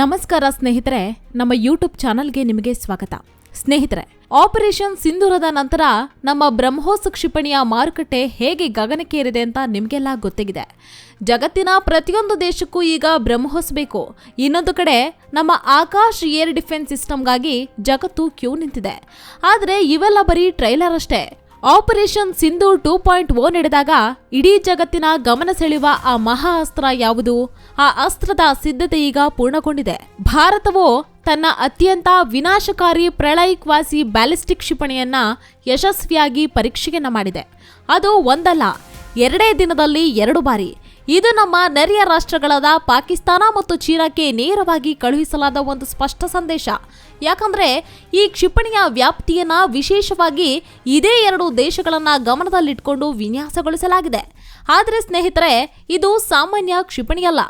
ನಮಸ್ಕಾರ ಸ್ನೇಹಿತರೆ, ನಮ್ಮ ಯೂಟ್ಯೂಬ್ ಚಾನಲ್ಗೆ ನಿಮಗೆ ಸ್ವಾಗತ. ಸ್ನೇಹಿತರೆ ಆಪರೇಷನ್ ಸಿಂಧೂರದ ನಂತರ ನಮ್ಮ ಬ್ರಹ್ಮೋಸ್ ಕ್ಷಿಪಣಿಯ ಮಾರುಕಟ್ಟೆ ಹೇಗೆ ಗಗನಕ್ಕೇರಿದೆ ಅಂತ ನಿಮಗೆಲ್ಲ ಗೊತ್ತಿದೆ ಜಗತ್ತಿನ ಪ್ರತಿಯೊಂದು ದೇಶಕ್ಕೂ ಈಗ ಬ್ರಹ್ಮೋಸ್ ಬೇಕು. ಇನ್ನೊಂದು ಕಡೆ ನಮ್ಮ ಆಕಾಶ್ ಏರ್ ಡಿಫೆನ್ಸ್ ಸಿಸ್ಟಮ್ಗಾಗಿ ಜಗತ್ತು ಕ್ಯೂ ನಿಂತಿದೆ. ಆದರೆ ಇವೆಲ್ಲ ಬರೀ ಟ್ರೈಲರ್ ಅಷ್ಟೇ. Operation Sindhu two point O ನಡೆದಾಗ ಇಡೀ ಜಗತ್ತಿನ ಗಮನ ಸೆಳೆಯುವ ಆ ಮಹಾ ಅಸ್ತ್ರ ಯಾವುದು? ಆ ಅಸ್ತ್ರದ ಸಿದ್ಧತೆ ಈಗ ಪೂರ್ಣಗೊಂಡಿದೆ. ಭಾರತವು ತನ್ನ ಅತ್ಯಂತ ವಿನಾಶಕಾರಿ ಪ್ರಳಯ ಕ್ವಾಸಿ ಬ್ಯಾಲಿಸ್ಟಿಕ್ ಕ್ಷಿಪಣಿಯನ್ನ ಯಶಸ್ವಿಯಾಗಿ ಪರೀಕ್ಷೆಯನ್ನ ಮಾಡಿದೆ. ಅದು ಒಂದಲ್ಲ, ಎರಡೇ ದಿನದಲ್ಲಿ ಎರಡು ಬಾರಿ. ಇದು ನಮ್ಮ ನೆರೆಯ ರಾಷ್ಟ್ರಗಳಾದ ಪಾಕಿಸ್ತಾನ ಮತ್ತು ಚೀನಾಕ್ಕೆ ನೇರವಾಗಿ ಕಳುಹಿಸಲಾದ ಒಂದು ಸ್ಪಷ್ಟ ಸಂದೇಶ. ಯಾಕಂದ್ರೆ ಈ ಕ್ಷಿಪಣಿಯ ವ್ಯಾಪ್ತಿಯನ್ನ ವಿಶೇಷವಾಗಿ ಇದೇ ಎರಡು ದೇಶಗಳನ್ನ ಗಮನದಲ್ಲಿಟ್ಕೊಂಡು ವಿನ್ಯಾಸಗೊಳಿಸಲಾಗಿದೆ. ಆದರೆ ಸ್ನೇಹಿತರೆ, ಇದು ಸಾಮಾನ್ಯ ಕ್ಷಿಪಣಿಯಲ್ಲ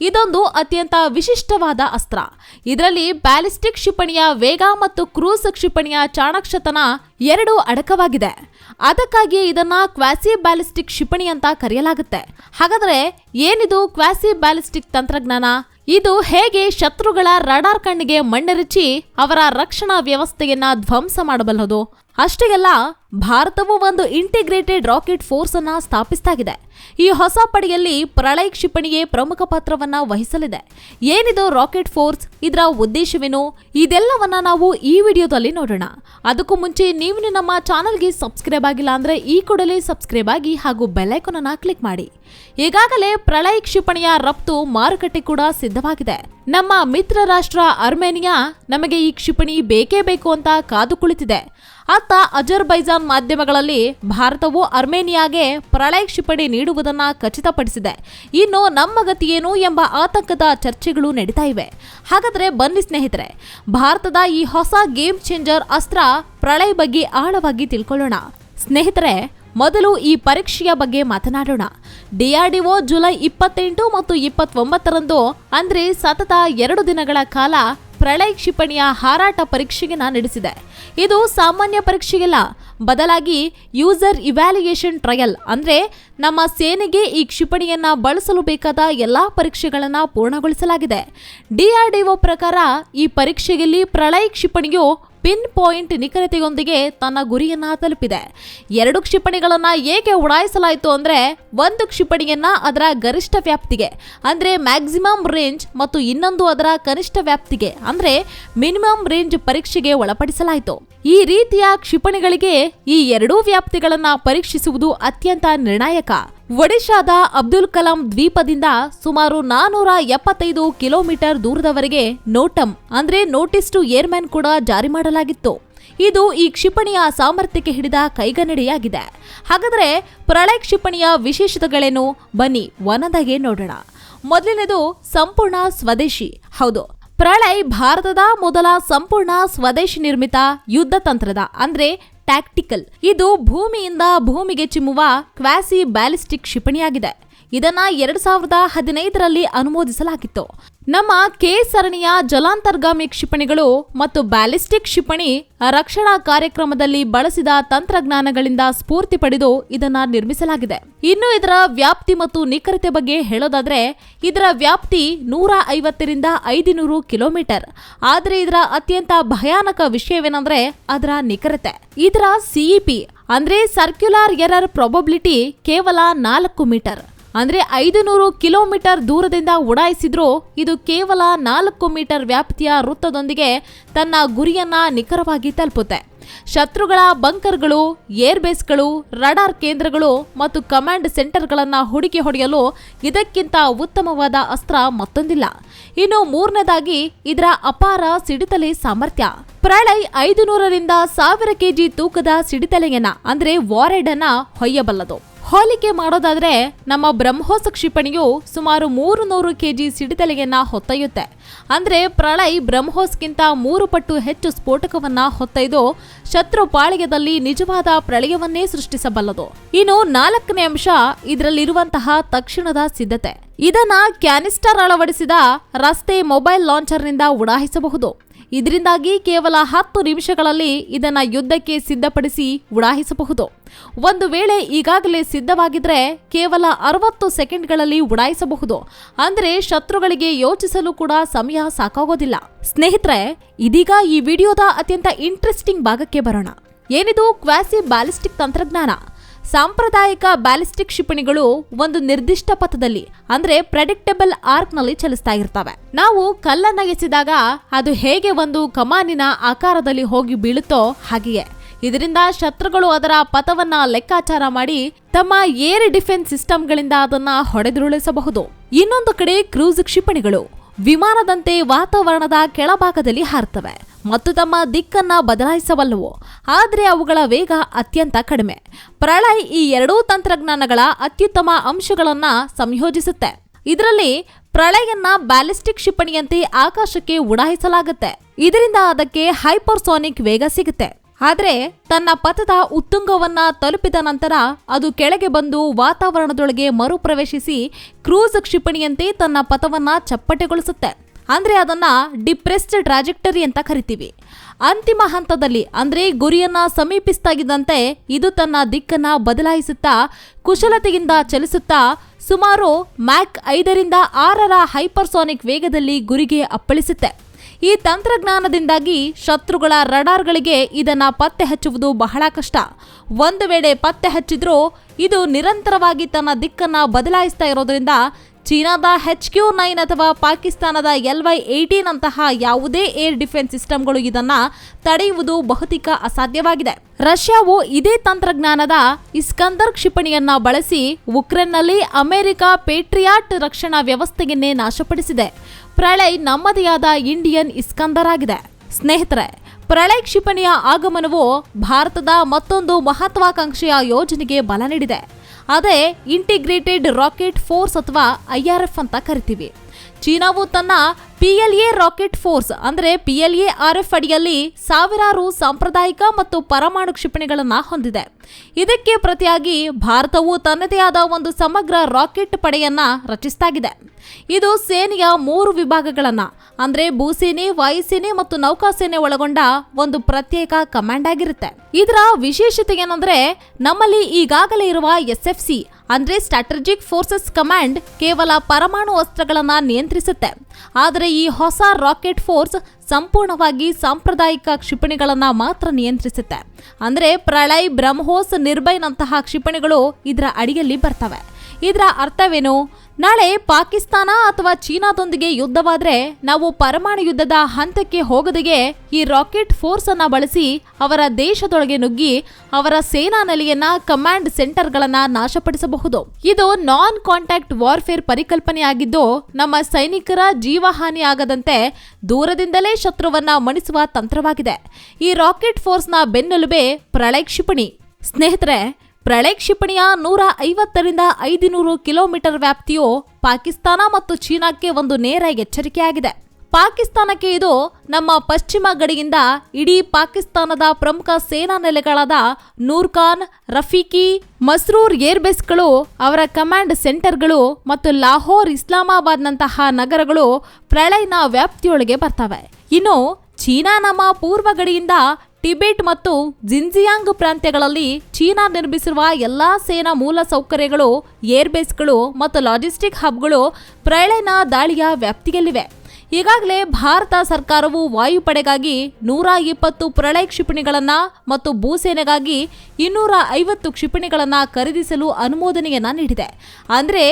ಇದೊಂದು ಅತ್ಯಂತ ವಿಶಿಷ್ಟವಾದ ಅಸ್ತ್ರ. ಇದರಲ್ಲಿ ಬ್ಯಾಲಿಸ್ಟಿಕ್ ಕ್ಷಿಪಣಿಯ ವೇಗ ಮತ್ತು ಕ್ರೂಸ್ ಕ್ಷಿಪಣಿಯ ಚಾಣಾಕ್ಷತನ ಎರಡು ಅಡಕವಾಗಿದೆ. ಅದಕ್ಕಾಗಿ ಇದನ್ನ ಕ್ವಾಸಿ ಬ್ಯಾಲಿಸ್ಟಿಕ್ ಕ್ಷಿಪಣಿ ಅಂತ ಕರೆಯಲಾಗುತ್ತೆ. ಹಾಗಾದ್ರೆ ಏನಿದು ಕ್ವಾಸಿ ಬ್ಯಾಲಿಸ್ಟಿಕ್ ತಂತ್ರಜ್ಞಾನ? ಇದು ಹೇಗೆ ಶತ್ರುಗಳ ರಡಾರ್ ಕಣ್ಣಿಗೆ ಮಣ್ಣೆರಚಿ ಅವರ ರಕ್ಷಣಾ ವ್ಯವಸ್ಥೆಯನ್ನ ಧ್ವಂಸ ಮಾಡಬಲ್ಲದು? ಅಷ್ಟೇ ಅಲ್ಲ ಭಾರತವು ಒಂದು ಇಂಟಿಗ್ರೇಟೆಡ್ ರಾಕೆಟ್ ಫೋರ್ಸ್ ಅನ್ನ ಸ್ಥಾಪಿಸ್ತಾಗಿದೆ. ಈ ಹೊಸ ಪಡೆಯಲ್ಲಿ ಪ್ರಳಯ ಕ್ಷಿಪಣಿಯೇ ಪ್ರಮುಖ ಪಾತ್ರವನ್ನ ವಹಿಸಲಿದೆ. ಏನಿದು ರಾಕೆಟ್ ಫೋರ್ಸ್ ಇದರ ಉದ್ದೇಶವೇನು? ಇದೆಲ್ಲವನ್ನ ನಾವು ಈ ವಿಡಿಯೋದಲ್ಲಿ ನೋಡೋಣ. ಅದಕ್ಕೂ ಮುಂಚೆ ನೀವು ನಮ್ಮ ಚಾನಲ್ಗೆ ಸಬ್ಸ್ಕ್ರೈಬ್ ಆಗಿಲ್ಲ ಅಂದ್ರೆ ಈ ಕೂಡಲೇ ಸಬ್ಸ್ಕ್ರೈಬ್ ಆಗಿ ಹಾಗೂ ಬೆಲ್ಲೈಕನ್ ಅನ್ನ ಕ್ಲಿಕ್ ಮಾಡಿ. ಈಗಾಗಲೇ ಪ್ರಳಯ ಕ್ಷಿಪಣಿಯ ರಫ್ತು ಮಾರುಕಟ್ಟೆ ಕೂಡ ಸಿದ್ಧವಾಗಿದೆ. ನಮ್ಮ ಮಿತ್ರ ರಾಷ್ಟ್ರ ಅರ್ಮೇನಿಯಾ ನಮಗೆ ಈ ಕ್ಷಿಪಣಿ ಬೇಕೇ ಬೇಕು ಅಂತ ಕಾದು ಕುಳಿತಿದೆ. ಅತ್ತ ಅಜರ್ಬೈಜಾನ್ ಮಾಧ್ಯಮಗಳಲ್ಲಿ ಭಾರತವು ಅರ್ಮೇನಿಯಾಗೆ ಪ್ರಳಯ ಕ್ಷಿಪಣಿ ನೀಡುವುದನ್ನು ಖಚಿತಪಡಿಸಿದೆ. ಇನ್ನು ನಮ್ಮ ಗತಿಯೇನು ಎಂಬ ಆತಂಕದ ಚರ್ಚೆಗಳು ನಡೀತಾ ಇವೆ. ಹಾಗಾದರೆ ಬನ್ನಿ ಸ್ನೇಹಿತರೆ, ಭಾರತದ ಈ ಹೊಸ ಗೇಮ್ ಚೇಂಜರ್ ಅಸ್ತ್ರ ಪ್ರಳಯ ಬಗ್ಗೆ ಆಳವಾಗಿ ತಿಳ್ಕೊಳ್ಳೋಣ. ಸ್ನೇಹಿತರೆ, ಮೊದಲು ಈ ಪರೀಕ್ಷೆಯ ಬಗ್ಗೆ ಮಾತನಾಡೋಣ. ಡಿಆರ್ಡಿಒ ಜುಲೈ ಇಪ್ಪತ್ತೆಂಟು ಮತ್ತು ಇಪ್ಪತ್ತೊಂಬತ್ತರಂದು ಅಂದರೆ ಸತತ ಎರಡು ದಿನಗಳ ಕಾಲ ಪ್ರಳಯ್ ಕ್ಷಿಪಣಿಯ ಹಾರಾಟ ಪರೀಕ್ಷೆಯನ್ನ ನಡೆಸಿದೆ ಇದು ಸಾಮಾನ್ಯ ಪರೀಕ್ಷೆಗೆಲ್ಲ ಬದಲಾಗಿ ಯೂಸರ್ ಇವ್ಯಾಲ್ಯುಯೇಷನ್ ಟ್ರಯಲ್ ಅಂದರೆ ನಮ್ಮ ಸೇನೆಗೆ ಈ ಕ್ಷಿಪಣಿಯನ್ನು ಬಳಸಲು ಬೇಕಾದ ಎಲ್ಲ ಪರೀಕ್ಷೆಗಳನ್ನು ಪೂರ್ಣಗೊಳಿಸಲಾಗಿದೆ. ಡಿಆರ್ಡಿಒ ಪ್ರಕಾರ ಈ ಪರೀಕ್ಷೆಯಲ್ಲಿ ಪ್ರಳಯ ಕ್ಷಿಪಣಿಯು ಪಿನ್ ಪಾಯಿಂಟ್ ನಿಖರತೆಯೊಂದಿಗೆ ತನ್ನ ಗುರಿಯನ್ನ ತಲುಪಿದೆ. ಎರಡು ಕ್ಷಿಪಣಿಗಳನ್ನ ಏಕೆ ಉಡಾಯಿಸಲಾಯಿತು ಅಂದ್ರೆ ಒಂದು ಕ್ಷಿಪಣಿಯನ್ನ ಅದರ ಗರಿಷ್ಠ ವ್ಯಾಪ್ತಿಗೆ, ಅಂದ್ರೆ ಮ್ಯಾಕ್ಸಿಮಮ್ ರೇಂಜ್ ಮತ್ತು ಇನ್ನೊಂದು ಅದರ ಕನಿಷ್ಠ ವ್ಯಾಪ್ತಿಗೆ, ಅಂದ್ರೆ ಮಿನಿಮಮ್ ರೇಂಜ್ ಪರೀಕ್ಷೆಗೆ ಒಳಪಡಿಸಲಾಯಿತು. ಈ ರೀತಿಯ ಕ್ಷಿಪಣಿಗಳಿಗೆ ಈ ಎರಡೂ ವ್ಯಾಪ್ತಿಗಳನ್ನ ಪರೀಕ್ಷಿಸುವುದು ಅತ್ಯಂತ ನಿರ್ಣಾಯಕ. ಒಡಿಶಾದ ಅಬ್ದುಲ್ ಕಲಾಂ ದ್ವೀಪದಿಂದ ಸುಮಾರು ನಾನೂರ ಎಪ್ಪತ್ತೈದು ಕಿಲೋಮೀಟರ್ ದೂರದವರೆಗೆ ನೋಟಮ್ ಅಂದ್ರೆ ನೋಟಿಸ್ ಟು ಏರ್ಮ್ಯಾನ್ ಕೂಡ ಜಾರಿ ಮಾಡಲಾಗಿತ್ತು. ಇದು ಈ ಕ್ಷಿಪಣಿಯ ಸಾಮರ್ಥ್ಯಕ್ಕೆ ಹಿಡಿದ ಕೈಗನ್ನಡಿಯಾಗಿದೆ. ಹಾಗಾದ್ರೆ ಪ್ರಳಯ ಕ್ಷಿಪಣಿಯ ವಿಶೇಷತೆಗಳೇನು? ಬನ್ನಿ ಒಂದೊಂದಾಗೆ ನೋಡೋಣ. ಮೊದಲನೇದು ಸಂಪೂರ್ಣ ಸ್ವದೇಶಿ. ಹೌದು ಪ್ರಳಯ್ ಭಾರತದ ಮೊದಲ ಸಂಪೂರ್ಣ ಸ್ವದೇಶಿ ನಿರ್ಮಿತ ಯುದ್ಧ ತಂತ್ರದ, ಅಂದ್ರೆ ಟ್ಯಾಕ್ಟಿಕಲ್ ಇದು ಭೂಮಿಯಿಂದ ಭೂಮಿಗೆ ಚಿಮ್ಮುವ ಕ್ವಾಸಿ ಬ್ಯಾಲಿಸ್ಟಿಕ್ ಕ್ಷಿಪಣಿಯಾಗಿದೆ. ಇದನ್ನ ಎರಡ್ ಸಾವಿರದ ಹದಿನೈದರಲ್ಲಿ ಅನುಮೋದಿಸಲಾಗಿತ್ತು. ನಮ್ಮ ಕೆ ಸರಣಿಯ ಜಲಾಂತರ್ಗಾಮಿ ಕ್ಷಿಪಣಿಗಳು ಮತ್ತು ಬ್ಯಾಲಿಸ್ಟಿಕ್ ಕ್ಷಿಪಣಿ ರಕ್ಷಣಾ ಕಾರ್ಯಕ್ರಮದಲ್ಲಿ ಬಳಸಿದ ತಂತ್ರಜ್ಞಾನಗಳಿಂದ ಸ್ಫೂರ್ತಿ ಪಡೆದು ಇದನ್ನ ನಿರ್ಮಿಸಲಾಗಿದೆ. ಇನ್ನು ಇದರ ವ್ಯಾಪ್ತಿ ಮತ್ತು ನಿಖರತೆ ಬಗ್ಗೆ ಹೇಳೋದಾದ್ರೆ, ಇದರ ವ್ಯಾಪ್ತಿ ನೂರ ಐವತ್ತರಿಂದ ಐದುನೂರು ಕಿಲೋಮೀಟರ್. ಆದರೆ ಇದರ ಅತ್ಯಂತ ಭಯಾನಕ ವಿಷಯವೇನೆಂದ್ರೆ, ಅದರ ನಿಖರತೆ. ಇದರ ಸಿಇಪಿ ಅಂದ್ರೆ ಸರ್ಕ್ಯುಲಾರ್ ಎರರ್ ಪ್ರೊಬಬಿಲಿಟಿ ಕೇವಲ ನಾಲ್ಕು ಮೀಟರ್. ಅಂದ್ರೆ ಐದು ನೂರು ಕಿಲೋಮೀಟರ್ ದೂರದಿಂದ ಉಡಾಯಿಸಿದ್ರೂ ಇದು ಕೇವಲ ನಾಲ್ಕು ಮೀಟರ್ ವ್ಯಾಪ್ತಿಯ ವೃತ್ತದೊಂದಿಗೆ ತನ್ನ ಗುರಿಯನ್ನ ನಿಖರವಾಗಿ ತಲುಪುತ್ತೆ. ಶತ್ರುಗಳ ಬಂಕರ್ಗಳು, ಏರ್ಬೇಸ್ಗಳು, ರಡಾರ್ ಕೇಂದ್ರಗಳು ಮತ್ತು ಕಮಾಂಡ್ ಸೆಂಟರ್ಗಳನ್ನು ಹುಡುಕಿ ಹೊಡೆಯಲು ಇದಕ್ಕಿಂತ ಉತ್ತಮವಾದ ಅಸ್ತ್ರ ಮತ್ತೊಂದಿಲ್ಲ. ಇನ್ನು ಮೂರನೇದಾಗಿ ಇದರ ಅಪಾರ ಸಿಡಿತಲೆ ಸಾಮರ್ಥ್ಯ. ಪ್ರಳಯ್ ಐದು ನೂರರಿಂದ ಸಾವಿರ ಕೆಜಿ ತೂಕದ ಸಿಡಿತಲೆಯನ್ನ, ಅಂದ್ರೆ ವಾರೆಡ್ ಅನ್ನ ಹೊಯ್ಯಬಲ್ಲದು. ಹೋಲಿಕೆ ಮಾಡೋದಾದ್ರೆ ನಮ್ಮ ಬ್ರಹ್ಮೋಸ ಕ್ಷಿಪಣಿಯು ಸುಮಾರು ಮೂರು ನೂರು ಕೆಜಿ ಸಿಡಿತಲೆಯನ್ನ ಹೊತ್ತೊಯ್ಯುತ್ತೆ. ಅಂದ್ರೆ ಪ್ರಳಯ್ ಬ್ರಹ್ಮೋಸ್ಗಿಂತ ಮೂರು ಪಟ್ಟು ಹೆಚ್ಚು ಸ್ಫೋಟಕವನ್ನ ಹೊತ್ತೊಯ್ದು ಶತ್ರು ಪಾಳ್ಯದಲ್ಲಿ ನಿಜವಾದ ಪ್ರಳಯವನ್ನೇ ಸೃಷ್ಟಿಸಬಲ್ಲದು. ಇನ್ನು ನಾಲ್ಕನೇ ಅಂಶ ಇದರಲ್ಲಿರುವಂತಹ ತಕ್ಷಣದ ಸಿದ್ಧತೆ. ಇದನ್ನ ಕ್ಯಾನಿಸ್ಟರ್ ಅಳವಡಿಸಿದ ರಸ್ತೆ ಮೊಬೈಲ್ ಲಾಂಚರ್ನಿಂದ ಉಡಾಯಿಸಬಹುದು. ಇದರಿಂದಾಗಿ ಕೇವಲ ಹತ್ತು ನಿಮಿಷಗಳಲ್ಲಿ ಇದನ್ನ ಯುದ್ಧಕ್ಕೆ ಸಿದ್ಧಪಡಿಸಿ ಉಡಾಯಿಸಬಹುದು. ಒಂದು ವೇಳೆ ಈಗಾಗಲೇ ಸಿದ್ಧವಾಗಿದ್ರೆ ಕೇವಲ ಅರವತ್ತು ಸೆಕೆಂಡ್ಗಳಲ್ಲಿ ಉಡಾಯಿಸಬಹುದು. ಅಂದ್ರೆ ಶತ್ರುಗಳಿಗೆ ಯೋಚಿಸಲು ಕೂಡ ಸಮಯ ಸಾಕಾಗೋದಿಲ್ಲ. ಸ್ನೇಹಿತರೆ, ಇದೀಗ ಈ ವಿಡಿಯೋದ ಅತ್ಯಂತ ಇಂಟ್ರೆಸ್ಟಿಂಗ್ ಭಾಗಕ್ಕೆ ಬರೋಣ. ಏನಿದು ಕ್ವಾಸಿ ಬ್ಯಾಲಿಸ್ಟಿಕ್ ತಂತ್ರಜ್ಞಾನ. ಸಾಂಪ್ರದಾಯಿಕ ಬ್ಯಾಲಿಸ್ಟಿಕ್ ಕ್ಷಿಪಣಿಗಳು ಒಂದು ನಿರ್ದಿಷ್ಟ ಪಥದಲ್ಲಿ, ಅಂದ್ರೆ ಪ್ರೆಡಿಕ್ಟಬಲ್ ಆರ್ಕ್ನಲ್ಲಿ ಚಲಿಸ್ತಾ ಇರ್ತವೆ. ನಾವು ಕಲ್ಲನ್ನ ಎಸೆದಾಗ ಅದು ಹೇಗೆ ಒಂದು ಕಮಾನಿನ ಆಕಾರದಲ್ಲಿ ಹೋಗಿ ಬೀಳುತ್ತೋ ಹಾಗೆಯೇ. ಇದರಿಂದ ಶತ್ರುಗಳು ಅದರ ಪಥವನ್ನ ಲೆಕ್ಕಾಚಾರ ಮಾಡಿ ತಮ್ಮ ಏರ್ ಡಿಫೆನ್ಸ್ ಸಿಸ್ಟಮ್ಗಳಿಂದ ಅದನ್ನ ಹೊಡೆದುರುಳಿಸಬಹುದು. ಇನ್ನೊಂದು ಕಡೆ ಕ್ರೂಸ್ ಕ್ಷಿಪಣಿಗಳು. ವಿಮಾನದಂತೆ ವಾತಾವರಣದ ಕೆಳಭಾಗದಲ್ಲಿ ಹಾರ್ತವೆ ಮತ್ತು ತಮ್ಮ ದಿಕ್ಕನ್ನ ಬದಲಾಯಿಸಬಲ್ಲವು. ಆದರೆ ಅವುಗಳ ವೇಗ ಅತ್ಯಂತ ಕಡಿಮೆ. ಪ್ರಳಯ್ ಈ ಎರಡೂ ತಂತ್ರಜ್ಞಾನಗಳ ಅತ್ಯುತ್ತಮ ಅಂಶಗಳನ್ನು ಸಂಯೋಜಿಸುತ್ತೆ. ಇದರಲ್ಲಿ ಪ್ರಳಯನ್ನ ಬ್ಯಾಲಿಸ್ಟಿಕ್ ಕ್ಷಿಪಣಿಯಂತೆ ಆಕಾಶಕ್ಕೆ ಉಡಾಯಿಸಲಾಗುತ್ತೆ. ಇದರಿಂದ ಅದಕ್ಕೆ ಹೈಪರ್ಸೋನಿಕ್ ವೇಗ ಸಿಗುತ್ತೆ. ಆದರೆ ತನ್ನ ಪಥದ ಉತ್ತುಂಗವನ್ನ ತಲುಪಿದ ನಂತರ ಅದು ಕೆಳಗೆ ಬಂದು ವಾತಾವರಣದೊಳಗೆ ಮರುಪ್ರವೇಶಿಸಿ ಕ್ರೂಸ್ ಕ್ಷಿಪಣಿಯಂತೆ ತನ್ನ ಪಥವನ್ನ ಚಪ್ಪಟೆಗೊಳಿಸುತ್ತೆ. ಅಂದರೆ ಅದನ್ನ ಡಿಪ್ರೆಸ್ಡ್ ಟ್ರಾಜೆಕ್ಟರಿ ಅಂತ ಕರಿತೀವಿ. ಅಂತಿಮ ಹಂತದಲ್ಲಿ ಅಂದರೆ ಗುರಿಯನ್ನ ಸಮೀಪಿಸ್ತಾಗಿದ್ದಂತೆ ಇದು ತನ್ನ ದಿಕ್ಕನ್ನ ಬದಲಾಯಿಸುತ್ತಾ, ಕುಶಲತೆಯಿಂದ ಚಲಿಸುತ್ತಾ, ಸುಮಾರು ಮ್ಯಾಕ್ ಐದರಿಂದ ಆರರ ಹೈಪರ್ಸೋನಿಕ್ ವೇಗದಲ್ಲಿ ಗುರಿಗೆ ಅಪ್ಪಳಿಸುತ್ತೆ. ಈ ತಂತ್ರಜ್ಞಾನದಿಂದಾಗಿ ಶತ್ರುಗಳ ರಡಾರ್ಗಳಿಗೆ ಇದನ್ನು ಪತ್ತೆ ಹಚ್ಚುವುದು ಬಹಳ ಕಷ್ಟ. ಒಂದು ವೇಳೆ ಪತ್ತೆ ಹಚ್ಚಿದ್ರೂ ಇದು ನಿರಂತರವಾಗಿ ತನ್ನ ದಿಕ್ಕನ್ನು ಬದಲಾಯಿಸ್ತಾ ಇರೋದ್ರಿಂದ ಚೀನಾದ ಹೆಚ್ ಕ್ಯೂ ನೈನ್ ಅಥವಾ ಪಾಕಿಸ್ತಾನದ ಎಲ್ ವೈ ಏಯ್ಟೀನ್ ಅಂತಹ ಯಾವುದೇ ಏರ್ ಡಿಫೆನ್ಸ್ ಸಿಸ್ಟಮ್ಗಳು ಇದನ್ನ ತಡೆಯುವುದು ಬಹುತೇಕ ಅಸಾಧ್ಯವಾಗಿದೆ. ರಷ್ಯಾವು ಇದೇ ತಂತ್ರಜ್ಞಾನದ ಇಸ್ಕಂದರ್ ಕ್ಷಿಪಣಿಯನ್ನ ಬಳಸಿ ಉಕ್ರೇನ್ನಲ್ಲಿ ಅಮೆರಿಕ ಪೇಟ್ರಿಯಾಟ್ ರಕ್ಷಣಾ ವ್ಯವಸ್ಥೆಯನ್ನೇ ನಾಶಪಡಿಸಿದೆ. ಪ್ರಳಯ್ ನಮ್ಮದೇ ಆದ ಇಂಡಿಯನ್ ಇಸ್ಕಂದರ್ ಆಗಿದೆ. ಸ್ನೇಹಿತರೆ, ಪ್ರಳಯ್ ಕ್ಷಿಪಣಿಯ ಆಗಮನವು ಭಾರತದ ಮತ್ತೊಂದು ಮಹತ್ವಾಕಾಂಕ್ಷೆಯ ಯೋಜನೆಗೆ ಬಲ ನೀಡಿದೆ. ಅದೇ ಇಂಟಿಗ್ರೇಟೆಡ್ ರಾಕೆಟ್ ಫೋರ್ಸ್ ಅಥವಾ ಐಆರ್ಎಫ್ ಅಂತ ಕರಿತೀವಿ. ಚೀನಾವು ತನ್ನ ಪಿಎಲ್ಎ ರಾಕೆಟ್ ಫೋರ್ಸ್, ಅಂದರೆ ಪಿಎಲ್ಎ ಆರ್ಎಫ್ ಅಡಿಯಲ್ಲಿ ಸಾವಿರಾರು ಸಾಂಪ್ರದಾಯಿಕ ಮತ್ತು ಪರಮಾಣು ಕ್ಷಿಪಣಿಗಳನ್ನು ಹೊಂದಿದೆ. ಇದಕ್ಕೆ ಪ್ರತಿಯಾಗಿ ಭಾರತವು ತನ್ನದೇ ಆದ ಒಂದು ಸಮಗ್ರ ರಾಕೆಟ್ ಪಡೆಯನ್ನ ರಚಿಸ್ತಾಗಿದೆ. ಇದು ಸೇನೆಯ ಮೂರು ವಿಭಾಗಗಳನ್ನು, ಅಂದರೆ ಭೂಸೇನೆ, ವಾಯುಸೇನೆ ಮತ್ತು ನೌಕಾಸೇನೆ ಒಳಗೊಂಡ ಒಂದು ಪ್ರತ್ಯೇಕ ಕಮಾಂಡ್ ಆಗಿರುತ್ತೆ. ಇದರ ವಿಶೇಷತೆ ಏನಂದ್ರೆ, ನಮ್ಮಲ್ಲಿ ಈಗಾಗಲೇ ಇರುವ ಎಸ್ ಎಫ್ ಸಿ ಅಂದ್ರೆ ಸ್ಟ್ರಾಟಜಿಕ್ ಫೋರ್ಸಸ್ ಕಮಾಂಡ್ ಕೇವಲ ಪರಮಾಣು ಅಸ್ತ್ರಗಳನ್ನ ನಿಯಂತ್ರಿಸುತ್ತೆ. ಆದರೆ ಈ ಹೊಸ ರಾಕೆಟ್ ಫೋರ್ಸ್ ಸಂಪೂರ್ಣವಾಗಿ ಸಾಂಪ್ರದಾಯಿಕ ಕ್ಷಿಪಣಿಗಳನ್ನು ಮಾತ್ರ ನಿಯಂತ್ರಿಸುತ್ತೆ. ಅಂದ್ರೆ ಪ್ರಳಯ್ ಬ್ರಹ್ಮೋಸ್ ನಿರ್ಭಯ್ನಂತಹ ಕ್ಷಿಪಣಿಗಳು ಇದರ ಅಡಿಯಲ್ಲಿ ಬರ್ತವೆ. ಇದರ ಅರ್ಥವೇನು? ನಾಳೆ ಪಾಕಿಸ್ತಾನ ಅಥವಾ ಚೀನಾದೊಂದಿಗೆ ಯುದ್ಧವಾದ್ರೆ ನಾವು ಪರಮಾಣು ಯುದ್ಧದ ಹಂತಕ್ಕೆ ಹೋಗದೆಯೇ ಈ ರಾಕೆಟ್ ಫೋರ್ಸ್ ಅನ್ನ ಬಳಸಿ ಅವರ ದೇಶದೊಳಗೆ ನುಗ್ಗಿ ಅವರ ಸೇನಾ ನೆಲೆಯನ್ನ ಕಮಾಂಡ್ ಸೆಂಟರ್ಗಳನ್ನ ನಾಶಪಡಿಸಬಹುದು. ಇದು ನಾನ್ ಕಾಂಟ್ಯಾಕ್ಟ್ ವಾರ್ಫೇರ್ ಪರಿಕಲ್ಪನೆಯಾಗಿದ್ದು ನಮ್ಮ ಸೈನಿಕರ ಜೀವಹಾನಿ ಆಗದಂತೆ ದೂರದಿಂದಲೇ ಶತ್ರುವನ್ನ ಮಣಿಸುವ ತಂತ್ರವಾಗಿದೆ. ಈ ರಾಕೆಟ್ ಫೋರ್ಸ್ನ ಬೆನ್ನೆಲುಬೆ ಪ್ರಳಯ ಕ್ಷಿಪಣಿ ಸ್ನೇಹಿತರೆ ಪ್ರಳಯ್ ಕ್ಷಿಪಣಿಯ ನೂರ ಐವತ್ತರಿಂದ ಐದುನೂರು ಕಿಲೋಮೀಟರ್ ವ್ಯಾಪ್ತಿಯು ಪಾಕಿಸ್ತಾನ ಮತ್ತು ಚೀನಾಕ್ಕೆ ಒಂದು ನೇರ ಎಚ್ಚರಿಕೆಯಾಗಿದೆ. ಪಾಕಿಸ್ತಾನಕ್ಕೆ ಇದು ನಮ್ಮ ಪಶ್ಚಿಮ ಗಡಿಯಿಂದ ಇಡೀ ಪಾಕಿಸ್ತಾನದ ಪ್ರಮುಖ ಸೇನಾ ನೆಲೆಗಳಾದ ನೂರ್ಖಾನ್, ರಫೀಕಿ, ಮಸ್ರೂರ್ ಏರ್ಬೇಸ್ಗಳು, ಅವರ ಕಮಾಂಡ್ ಸೆಂಟರ್ಗಳು ಮತ್ತು ಲಾಹೋರ್ ಇಸ್ಲಾಮಾಬಾದ್ನಂತಹ ನಗರಗಳು ಪ್ರಳಯನ ವ್ಯಾಪ್ತಿಯೊಳಗೆ ಬರ್ತವೆ. ಇನ್ನು ಚೀನಾ ನಮ್ಮ ಪೂರ್ವ ಗಡಿಯಿಂದ ಟಿಬೆಟ್ ಮತ್ತು ಜಿನ್ಜಿಯಾಂಗ್ ಪ್ರಾಂತ್ಯಗಳಲ್ಲಿ ಚೀನಾ ನಿರ್ಮಿಸಿರುವ ಎಲ್ಲಾ ಸೇನಾ ಮೂಲ ಸೌಕರ್ಯಗಳು, ಏರ್ಬೇಸ್ಗಳು ಮತ್ತು ಲಾಜಿಸ್ಟಿಕ್ ಹಬ್ಗಳು ಪ್ರಳಯನ ದಾಳಿಯ ವ್ಯಾಪ್ತಿಯಲ್ಲಿವೆ. ಈಗಾಗಲೇ ಭಾರತ ಸರ್ಕಾರವು ವಾಯುಪಡೆಗಾಗಿ ನೂರ ಇಪ್ಪತ್ತು ಪ್ರಳಯ ಕ್ಷಿಪಣಿಗಳನ್ನು ಮತ್ತು ಭೂಸೇನೆಗಾಗಿ ಇನ್ನೂರ ಐವತ್ತು ಕ್ಷಿಪಣಿಗಳನ್ನು ಖರೀದಿಸಲು ಅನುಮೋದನೆಯನ್ನು ನೀಡಿದೆ. ಅಂದರೆ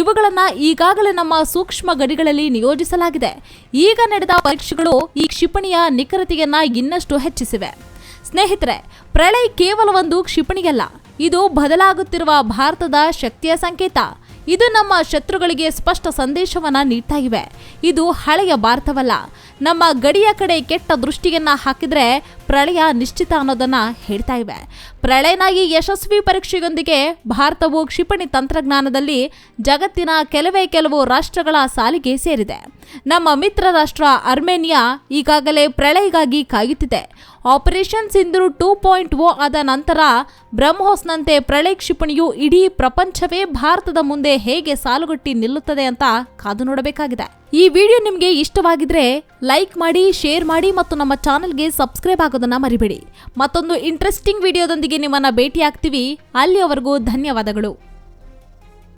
ಇವುಗಳನ್ನು ಈಗಾಗಲೇ ನಮ್ಮ ಸೂಕ್ಷ್ಮ ಗಡಿಗಳಲ್ಲಿ ನಿಯೋಜಿಸಲಾಗಿದೆ. ಈಗ ನಡೆದ ಪರೀಕ್ಷೆಗಳು ಈ ಕ್ಷಿಪಣಿಯ ನಿಖರತೆಯನ್ನು ಇನ್ನಷ್ಟು ಹೆಚ್ಚಿಸಿವೆ. ಸ್ನೇಹಿತರೆ, ಪ್ರಳಯ ಕೇವಲ ಒಂದು ಕ್ಷಿಪಣಿಯಲ್ಲ, ಇದು ಬದಲಾಗುತ್ತಿರುವ ಭಾರತದ ಶಕ್ತಿಯ ಸಂಕೇತ. ಇದು ನಮ್ಮ ಶತ್ರುಗಳಿಗೆ ಸ್ಪಷ್ಟ ಸಂದೇಶವನ್ನ ನೀಡ್ತಾ ಇವೆ ಇದು ಹಳೆಯ ಭಾರತವಲ್ಲ. ನಮ್ಮ ಗಡಿಯ ಕಡೆ ಕೆಟ್ಟ ದೃಷ್ಟಿಯನ್ನ ಹಾಕಿದ್ರೆ ಪ್ರಳಯ ನಿಶ್ಚಿತ ಅನ್ನೋದನ್ನ ಹೇಳ್ತಾ ಇವೆ ಪ್ರಳಯನಾಗಿ ಯಶಸ್ವಿ ಪರೀಕ್ಷೆಯೊಂದಿಗೆ ಭಾರತವು ಕ್ಷಿಪಣಿ ತಂತ್ರಜ್ಞಾನದಲ್ಲಿ ಜಗತ್ತಿನ ಕೆಲವೇ ಕೆಲವು ರಾಷ್ಟ್ರಗಳ ಸಾಲಿಗೆ ಸೇರಿದೆ. ನಮ್ಮ ಮಿತ್ರ ರಾಷ್ಟ್ರ ಅರ್ಮೇನಿಯಾ ಈಗಾಗಲೇ ಪ್ರಳಯಗಾಗಿ ಕಾಯುತ್ತಿದೆ. Operation Sindhu two point O ಆದ ನಂತರ ಬ್ರಹ್ಮೋಸ್ನಂತೆ ಪ್ರಳಯ ಕ್ಷಿಪಣಿಯು ಇಡೀ ಪ್ರಪಂಚವೇ ಭಾರತದ ಮುಂದೆ ಹೇಗೆ ಸಾಲುಗಟ್ಟಿ ನಿಲ್ಲುತ್ತದೆ ಅಂತ ಕಾದು ನೋಡಬೇಕಾಗಿದೆ. ಈ ವಿಡಿಯೋ ನಿಮಗೆ ಇಷ್ಟವಾಗಿದ್ರೆ ಲೈಕ್ ಮಾಡಿ, ಶೇರ್ ಮಾಡಿ ಮತ್ತು ನಮ್ಮ ಚಾನಲ್ಗೆ ಸಬ್ಸ್ಕ್ರೈಬ್ ಆಗೋದನ್ನ ಮರಿಬೇಡಿ. ಮತ್ತೊಂದು ಇಂಟ್ರೆಸ್ಟಿಂಗ್ ವಿಡಿಯೋದೊಂದಿಗೆ ನಿಮ್ಮನ್ನ ಭೇಟಿಯಾಗ್ತೀವಿ. ಅಲ್ಲಿಯವರೆಗೂ ಧನ್ಯವಾದಗಳು.